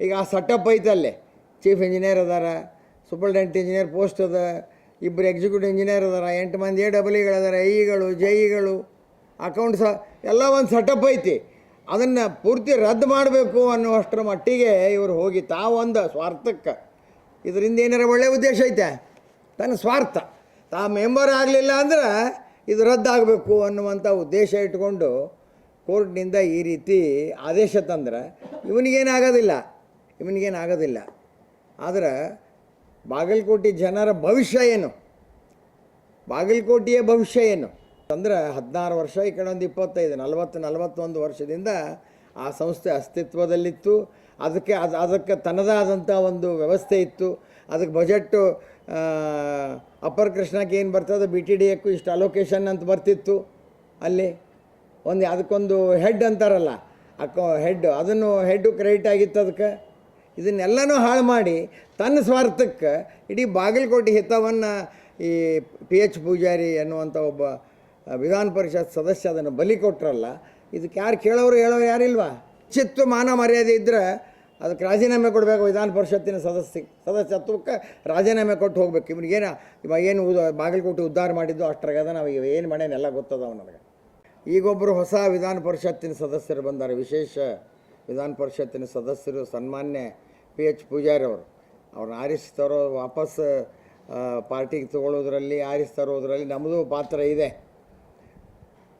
ಈಗ ಆ ಸೆಟಪ್ ಅಲ್ಲೇ. ಚೀಫ್ ಇಂಜಿನಿಯರ್ ಅದಾರ ಸೂಪರ್ಡೆಂಟ್ ಇಂಜಿನಿಯರ್ ಪೋಸ್ಟ್ ಅದ ಇಬ್ಬರು ಎಕ್ಸಿಕ್ಯೂಟಿವ್ ಇಂಜಿನಿಯರ್ ಅದಾರ, ಎಂಟು ಮಂದಿ ಎ ಡಬ್ಲ್ಯೂಗಳದಾರ ಐಗಳು ಜೈಗಳು ಅಕೌಂಟ್ಸ ಎಲ್ಲ ಒಂದು ಸೆಟಪ್ ಐತಿ. ಅದನ್ನು ಪೂರ್ತಿ ರದ್ದು ಮಾಡಬೇಕು ಅನ್ನುವಷ್ಟರ ಮಟ್ಟಿಗೆ ಇವರು ಹೋಗಿ ತಾವೊಂದು ಸ್ವಾರ್ಥಕ್ಕೆ. ಇದರಿಂದ ಏನಾರ ಒಳ್ಳೆಯ ಉದ್ದೇಶ ಐತೆ? ತನ್ನ ಸ್ವಾರ್ಥ. ತಾ ಮೆಂಬರ್ ಆಗಲಿಲ್ಲ ಅಂದ್ರೆ ಇದು ರದ್ದಾಗಬೇಕು ಅನ್ನುವಂಥ ಉದ್ದೇಶ ಇಟ್ಕೊಂಡು ಕೋರ್ಟ್ನಿಂದ ಈ ರೀತಿ ಆದೇಶ ತಂದ್ರೆ ಇವನಿಗೇನಾಗೋದಿಲ್ಲ ಇವನಿಗೇನಾಗೋದಿಲ್ಲ. ಆದರೆ ಬಾಗಲಕೋಟೆ ಜನರ ಭವಿಷ್ಯ ಏನು? ಬಾಗಲಕೋಟೆಯ ಭವಿಷ್ಯ ಏನು? ಅಂದರೆ ಹದಿನಾರು ವರ್ಷ ಈ ಕಡೆ ಒಂದು ಇಪ್ಪತ್ತೈದು, ನಲವತ್ತು, ನಲವತ್ತೊಂದು ವರ್ಷದಿಂದ ಆ ಸಂಸ್ಥೆ ಅಸ್ತಿತ್ವದಲ್ಲಿತ್ತು. ಅದಕ್ಕೆ ಅದು, ಅದಕ್ಕೆ ತನ್ನದಾದಂಥ ಒಂದು ವ್ಯವಸ್ಥೆ ಇತ್ತು. ಅದಕ್ಕೆ ಬಜೆಟ್ಟು ಅಪ್ಪರ್ ಕೃಷ್ಣಕ್ಕೆ ಏನು ಬರ್ತದೆ ಬಿ ಟಿ ಡಿ ಎಕ್ಕೂ ಇಷ್ಟು ಅಲೋಕೇಶನ್ ಅಂತ ಬರ್ತಿತ್ತು ಅಲ್ಲಿ. ಒಂದು ಅದಕ್ಕೊಂದು ಹೆಡ್ ಅಂತಾರಲ್ಲ, ಅಕ್ಕ ಹೆಡ್ ಅದನ್ನು ಹೆಡ್ಡು ಕ್ರೆಡಿಟ್ ಆಗಿತ್ತು ಅದಕ್ಕೆ. ಇದನ್ನೆಲ್ಲನೂ ಹಾಳು ಮಾಡಿ ತನ್ನ ಸ್ವಾರ್ಥಕ್ಕೆ ಇಡೀ ಬಾಗಲಕೋಟೆ ಹಿತವನ್ನು ಈ ಪಿ ಎಚ್ ಪೂಜಾರಿ ಅನ್ನುವಂಥ ಒಬ್ಬ ವಿಧಾನ ಪರಿಷತ್ ಸದಸ್ಯ ಅದನ್ನು ಬಲಿ ಕೊಟ್ಟರಲ್ಲ ಇದಕ್ಕೆ ಯಾರು ಕೇಳೋರು ಹೇಳೋರು ಯಾರಿಲ್ವಾ ಚಿತ್ತು, ಮಾನ, ಮರ್ಯಾದೆ ಇದ್ದರೆ ಅದಕ್ಕೆ ರಾಜೀನಾಮೆ ಕೊಡಬೇಕು ವಿಧಾನ ಪರಿಷತ್ತಿನ ಸದಸ್ಯ ಸದಸ್ಯತ್ವಕ್ಕೆ ರಾಜೀನಾಮೆ ಕೊಟ್ಟು ಹೋಗ್ಬೇಕು. ಇವ್ನಿಗೇನು ಇವಾಗ ಏನು ಉದ ಬಾಗಲಕೋಟೆ ಉದ್ಧಾರ ಮಾಡಿದ್ದು ಅಷ್ಟರಾಗದ ನಾವು ಏನು ಏನು ಮಾಡ್ಯಾನೆಲ್ಲ ಗೊತ್ತದವ ನನಗೆ. ಈಗೊಬ್ಬರು ಹೊಸ ವಿಧಾನ ಪರಿಷತ್ತಿನ ಸದಸ್ಯರು ಬಂದಾರೆ. ವಿಶೇಷ ವಿಧಾನ ಪರಿಷತ್ತಿನ ಸದಸ್ಯರು ಸನ್ಮಾನ್ಯ ಪಿ ಎಚ್ ಪೂಜಾರಿ ಅವರು ಅವ್ರನ್ನ ತರೋ ವಾಪಸ್ ಪಾರ್ಟಿಗೆ ತಗೊಳ್ಳೋದ್ರಲ್ಲಿ, ಆರಿಸಿ ತರೋದ್ರಲ್ಲಿ ನಮ್ಮದು ಪಾತ್ರ ಇದೆ.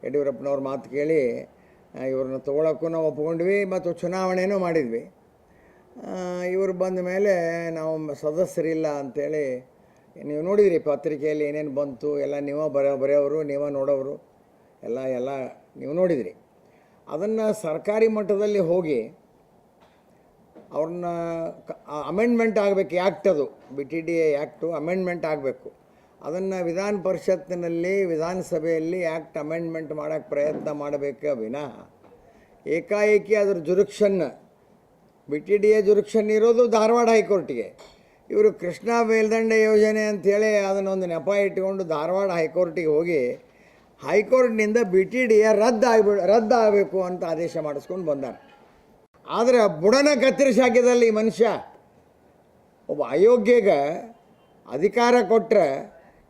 ಯಡಿಯೂರಪ್ಪನವ್ರ ಮಾತು ಕೇಳಿ ಇವ್ರನ್ನ ತೊಗೊಳಕ್ಕೂ ನಾವು ಒಪ್ಕೊಂಡ್ವಿ ಮತ್ತು ಚುನಾವಣೆನೂ ಮಾಡಿದ್ವಿ. ಇವರು ಬಂದ ಮೇಲೆ ನಾವು ಸದಸ್ಯರಿಲ್ಲ ಅಂಥೇಳಿ ನೀವು ನೋಡಿದ್ರಿ ಪತ್ರಿಕೆಯಲ್ಲಿ ಏನೇನು ಬಂತು, ಎಲ್ಲ ನೀವೇ ಬರೋ ಬರೆಯೋರು ನೀವೇ ನೋಡೋರು ಎಲ್ಲ ಎಲ್ಲ ನೀವು ನೋಡಿದಿರಿ. ಅದನ್ನು ಸರ್ಕಾರಿ ಮಟ್ಟದಲ್ಲಿ ಹೋಗಿ ಅವ್ರನ್ನ ಅಮೆಂಡ್ಮೆಂಟ್ ಆಗಬೇಕು ಆ್ಯಕ್ಟ್ ಅದು, B T D A act amendment ಆಗಬೇಕು. ಅದನ್ನು ವಿಧಾನ ಪರಿಷತ್ತಿನಲ್ಲಿ, ವಿಧಾನಸಭೆಯಲ್ಲಿ ಆ್ಯಕ್ಟ್ ಅಮೆಂಡ್ಮೆಂಟ್ ಮಾಡೋಕ್ಕೆ ಪ್ರಯತ್ನ ಮಾಡಬೇಕು ವಿನಃ, ಏಕಾಏಕಿ ಅದ್ರ jurisdiction, B T D A jurisdiction ಇರೋದು ಧಾರವಾಡ ಹೈಕೋರ್ಟಿಗೆ. ಇವರು ಕೃಷ್ಣ ಮೇಲ್ದಂಡೆ ಯೋಜನೆ ಅಂಥೇಳಿ ಅದನ್ನೊಂದು ನೆಪ ಇಟ್ಟುಕೊಂಡು ಧಾರವಾಡ ಹೈಕೋರ್ಟಿಗೆ ಹೋಗಿ ಹೈಕೋರ್ಟ್ನಿಂದ ಬಿ ಟಿ ಡಿ ಎ ರದ್ದು ರದ್ದಾಗಬೇಕು ಅಂತ ಆದೇಶ ಮಾಡಿಸ್ಕೊಂಡು ಬಂದಾರೆ. ಆದರೆ ಬುಡನ ಕತ್ತರಿಸಿ ಹಾಕಿದಲ್ಲ ಈ ಮನುಷ್ಯ ಒಬ್ಬ ಅಯೋಗ್ಯಗೆ ಅಧಿಕಾರ ಕೊಟ್ಟರೆ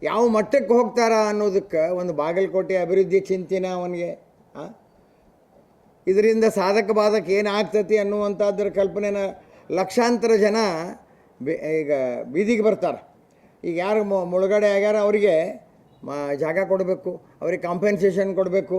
ಯಾವ ಮಟ್ಟಕ್ಕೆ ಹೋಗ್ತಾರ ಅನ್ನೋದಕ್ಕೆ ಒಂದು ಬಾಗಲಕೋಟೆ ಅಭಿವೃದ್ಧಿ ಚಿಂತಿನ ಅವನಿಗೆ, ಆ? ಇದರಿಂದ ಸಾಧಕ ಬಾಧಕ ಏನಾಗ್ತತಿ ಅನ್ನುವಂಥದ್ರ ಕಲ್ಪನೆನ ಲಕ್ಷಾಂತರ ಜನ ಈಗ ಬೀದಿಗೆ ಬರ್ತಾರೆ ಈಗ ಯಾರು ಮುಳುಗಡೆ ಆಗ್ಯಾರ ಅವರಿಗೆ ಜಾಗ ಕೊಡಬೇಕು, ಅವ್ರಿಗೆ ಕಾಂಪೆನ್ಸೇಷನ್ ಕೊಡಬೇಕು